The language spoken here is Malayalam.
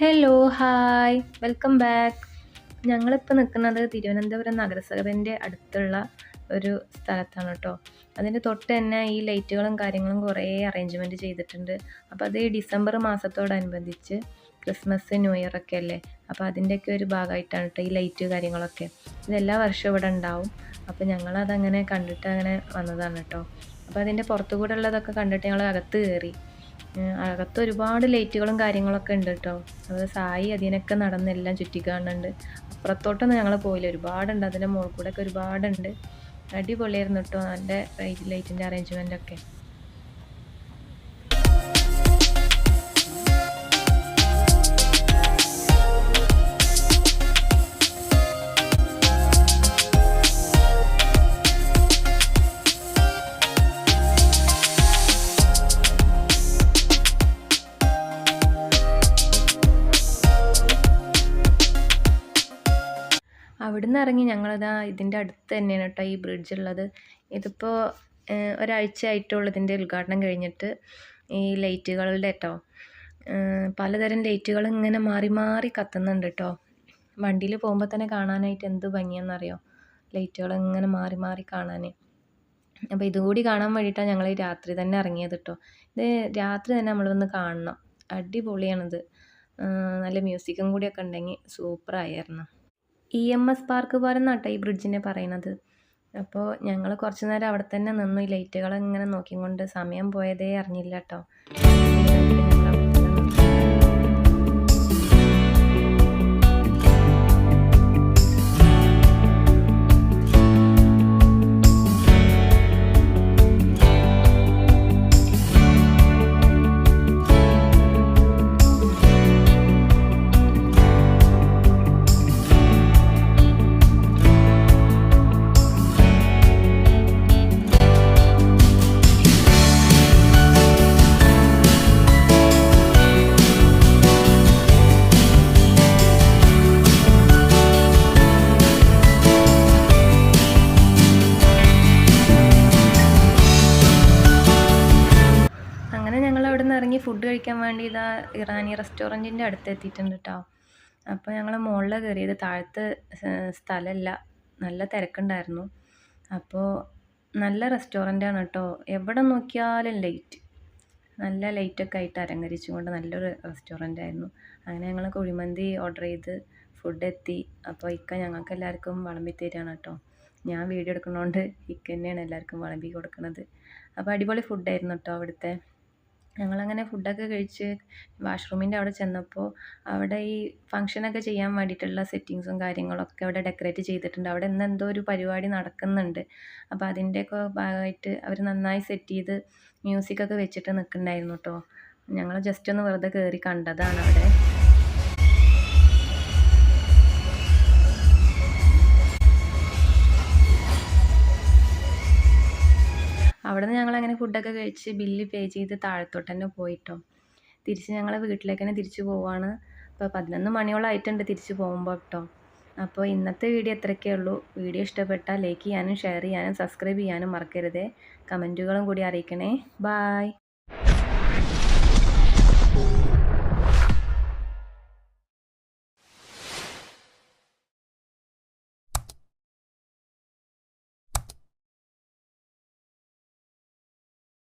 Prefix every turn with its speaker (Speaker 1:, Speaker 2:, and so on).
Speaker 1: ഹലോ ഹായ് വെൽക്കം ബാക്ക് ഞങ്ങളിപ്പോൾ നിൽക്കുന്നത് തിരുവനന്തപുരം നഗരസഭന്റെ അടുത്തുള്ള ഒരു സ്ഥലത്താണ് കേട്ടോ അതിന്റെ തൊട്ട് തന്നെ ഈ ലൈറ്റുകളും കാര്യങ്ങളും കുറേ അറേഞ്ച്മെന്റ് ചെയ്തിട്ടുണ്ട്. അപ്പോൾ അത് ഈ ഡിസംബർ മാസത്തോടനുബന്ധിച്ച് ക്രിസ്മസ് ന്യൂ ഇയർ ഒക്കെ അല്ലേ? അപ്പോൾ അതിന്റെയൊക്കെ ഒരു ഭാഗമായിട്ടാണ് കേട്ടോ ഈ ലൈറ്റ് കാര്യങ്ങളൊക്കെ. ഇതെല്ലാ വർഷവും ഇവിടെ ഉണ്ടാവും. അപ്പോൾ ഞങ്ങളതങ്ങനെ കണ്ടിട്ട് അങ്ങനെ വന്നതാണ് കേട്ടോ അപ്പോൾ അതിന്റെ പുറത്തു കൂടെ ഉള്ളതൊക്കെ കണ്ടിട്ട് ഞങ്ങൾ അകത്ത് കയറി അകത്ത് ഒരുപാട് ലൈറ്റുകളും കാര്യങ്ങളൊക്കെ ഉണ്ട് കേട്ടോ അത് സായി അതിനൊക്കെ നടന്നെല്ലാം ചുറ്റി കാണുന്നുണ്ട് അപ്പുറത്തോട്ടൊന്നും ഞങ്ങൾ പോയില്ല. ഒരുപാടുണ്ട്. അതിന്റെ മുകളിൽ കൂടെ ഒക്കെ ഒരുപാടുണ്ട്. അടിപൊളിയായിരുന്നു കേട്ടോ നല്ല ലൈറ്റിന്റെ അറേഞ്ച്മെന്റ് ഒക്കെ. അവിടുന്ന് ഇറങ്ങി ഞങ്ങളിതാ ഇതിന്റെ അടുത്ത് തന്നെയാണ് കേട്ടോ ഈ ബ്രിഡ്ജ് ഉള്ളത്. ഇതിപ്പോൾ ഒരാഴ്ച ആയിട്ടുള്ളൂ ഇതിന്റെ ഉദ്ഘാടനം കഴിഞ്ഞിട്ട് ഈ ലൈറ്റുകളുടെ കേട്ടോ പലതരം ലൈറ്റുകൾ ഇങ്ങനെ മാറി മാറി കത്തുന്നുണ്ട് കേട്ടോ വണ്ടിയിൽ പോകുമ്പോൾ തന്നെ കാണാനായിട്ട് എന്ത് ഭംഗിയാണെന്നറിയോ? ലൈറ്റുകൾ ഇങ്ങനെ മാറി മാറി കാണാൻ അപ്പോൾ ഇതുകൂടി കാണാൻ വേണ്ടിയിട്ടാണ് ഞങ്ങൾ രാത്രി തന്നെ ഇറങ്ങിയത് കേട്ടോ ഇത് രാത്രി തന്നെ നമ്മൾ വന്ന് കാണണം. അടിപൊളിയാണിത്. നല്ല മ്യൂസിക്കും കൂടിയൊക്കെ ഉണ്ടെങ്കിൽ സൂപ്പറായിരുന്നു. ഇ എം എസ് പാർക്ക് പോലെ എന്നാട്ടോ ഈ ബ്രിഡ്ജിനെ പറയുന്നത് അപ്പോൾ ഞങ്ങൾ കുറച്ച് നേരം അവിടെ തന്നെ നിന്നു. ലൈറ്റുകൾ ഇങ്ങനെ നോക്കിക്കൊണ്ട് സമയം പോയതേ അറിഞ്ഞില്ല കേട്ടോ ഇറങ്ങി ഫുഡ് കഴിക്കാൻ വേണ്ടി ഇതാ ഇറാനി റെസ്റ്റോറന്റിന്റെ അടുത്ത് എത്തിയിട്ടുണ്ട് കേട്ടോ അപ്പോൾ ഞങ്ങൾ മുകളിൽ കയറിയത് താഴത്ത് സ്ഥലമല്ല നല്ല തിരക്കുണ്ടായിരുന്നു. അപ്പോൾ നല്ല റെസ്റ്റോറന്റാണ് കേട്ടോ എവിടെ നോക്കിയാലും ലൈറ്റ് നല്ല ലൈറ്റൊക്കെ ആയിട്ട് അലങ്കരിച്ചുകൊണ്ട് നല്ലൊരു റെസ്റ്റോറന്റ് ആയിരുന്നു. അങ്ങനെ ഞങ്ങൾ കുഴിമന്തി ഓർഡർ ചെയ്ത് ഫുഡ് എത്തി. അപ്പോൾ ഇക്ക ഞങ്ങൾക്ക് എല്ലാവർക്കും വിളമ്പി തരികയാണ് കേട്ടോ ഞാൻ വീഡിയോ എടുക്കുന്നതുകൊണ്ട് ഇക്ക തന്നെയാണ് എല്ലാവർക്കും വിളമ്പി കൊടുക്കുന്നത് അപ്പോൾ അടിപൊളി ഫുഡായിരുന്നു കേട്ടോ അവിടുത്തെ. ഞങ്ങളങ്ങനെ ഫുഡൊക്കെ കഴിച്ച് വാഷ്റൂമിന്റെ അവിടെ ചെന്നപ്പോൾ അവിടെ ഈ ഫംഗ്ഷനൊക്കെ ചെയ്യാൻ വേണ്ടിയിട്ടുള്ള സെറ്റിങ്സും കാര്യങ്ങളൊക്കെ അവിടെ ഡെക്കറേറ്റ് ചെയ്തിട്ടുണ്ട്. അവിടെ ഇന്ന് എന്തോ ഒരു പരിപാടി നടക്കുന്നുണ്ട്. അപ്പോൾ അതിന്റെയൊക്കെ ഭാഗമായിട്ട് അവർ നന്നായി സെറ്റ് ചെയ്ത് മ്യൂസിക്കൊക്കെ വെച്ചിട്ട് നിൽക്കുന്നുണ്ടായിരുന്നു കേട്ടോ. ഞങ്ങൾ ജസ്റ്റ് ഒന്ന് വെറുതെ കയറി കണ്ടതാണ് അവിടെ. അവിടെ നിന്ന് ഞങ്ങൾ അങ്ങനെ ഫുഡൊക്കെ കഴിച്ച് ബില്ല് പേ ചെയ്ത് താഴത്തോട്ട് തന്നെ പോയിട്ടോ. തിരിച്ച് ഞങ്ങൾ വീട്ടിലേക്ക് തന്നെ തിരിച്ചു പോവാണ്. അപ്പോൾ പതിനൊന്ന് മണിയോളം ആയിട്ടുണ്ട് തിരിച്ചു പോകുമ്പോൾ കേട്ടോ അപ്പോൾ ഇന്നത്തെ വീഡിയോ ഇത്രയൊക്കെ ഉള്ളൂ. വീഡിയോ ഇഷ്ടപ്പെട്ടാൽ ലൈക്ക് ചെയ്യാനും ഷെയർ ചെയ്യാനും സബ്സ്ക്രൈബ് ചെയ്യാനും മറക്കരുത്. കമന്റുകളും കൂടി അറിയിക്കണേ. ബായ്.